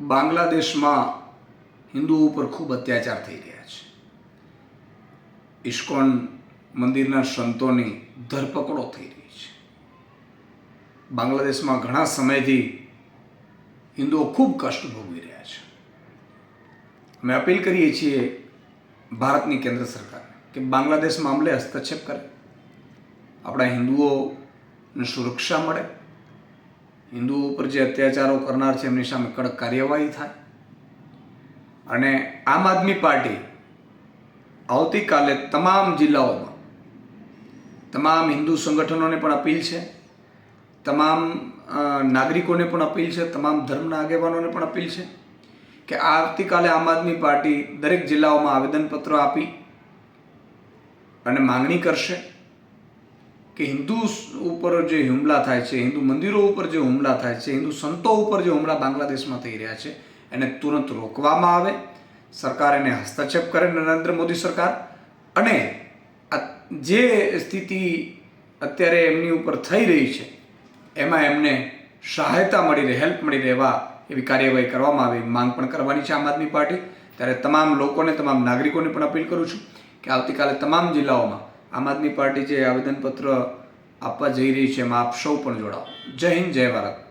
બાંગ્લાદેશમાં હિન્દુઓ ઉપર ખૂબ અત્યાચાર થઈ રહ્યા છે. ઇસ્કોન મંદિરના સંતોની ધરપકડો થઈ રહી છે. બાંગ્લાદેશમાં ઘણા સમયથી હિન્દુઓ ખૂબ કષ્ટ ભોગવી રહ્યા છે. અમે અપીલ કરીએ છીએ ભારતની કેન્દ્ર સરકારને કે બાંગ્લાદેશ મામલે હસ્તક્ષેપ કરે. આપણા હિન્દુઓને સુરક્ષા મળે. હિન્દુઓ ઉપર જે અત્યાચારો કરનાર છે, એમની સામે કડક કાર્યવાહી થાય. અને આમ આદમી પાર્ટી આવતીકાલે તમામ જિલ્લાઓમાં તમામ હિન્દુ સંગઠનોને પણ અપીલ છે, તમામ નાગરિકોને પણ અપીલ છે, તમામ ધર્મના આગેવાનોને પણ અપીલ છે કે આવતીકાલે આમ આદમી પાર્ટી દરેક જિલ્લાઓમાં આવેદનપત્ર આપી અને માંગણી કરશે કે હિન્દુ ઉપર જે હુમલા થાય છે, હિન્દુ મંદિરો ઉપર જે હુમલા થાય છે, હિન્દુ સંતો ઉપર જે હુમલા બાંગ્લાદેશમાં થઈ રહ્યા છે, એને તુરંત રોકવામાં આવે. સરકાર એને હસ્તક્ષેપ કરે નરેન્દ્ર મોદી સરકાર. અને જે સ્થિતિ અત્યારે એમની ઉપર થઈ રહી છે, એમાં એમને સહાયતા મળી રહે, હેલ્પ મળી રહે એવા કાર્યવાહી કરવામાં આવે માંગ પણ કરવાની છે આમ આદમી પાર્ટી. ત્યારે તમામ લોકોને, તમામ નાગરિકોને પણ અપીલ કરું છું કે આવતીકાલે તમામ જિલ્લાઓમાં આમ આદમી પાર્ટી જે આવેદનપત્ર આપવા જઈ રહી છે, એમાં આપ સૌ પણ જોડાઓ. જય હિન્દ, જય ભારત.